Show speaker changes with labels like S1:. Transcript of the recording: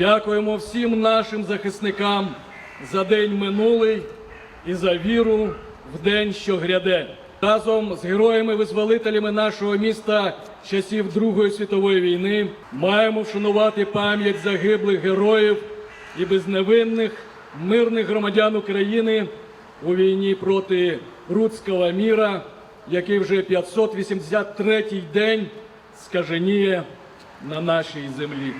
S1: Дякуємо всім нашим захисникам за день минулий і за віру в день, що гряде. Разом з героями-визволителями нашого міста часів Другої світової війни маємо вшанувати пам'ять загиблих героїв і безневинних мирних громадян України у війні проти Руцького міра, який вже 583-й день скаженіє на нашій землі.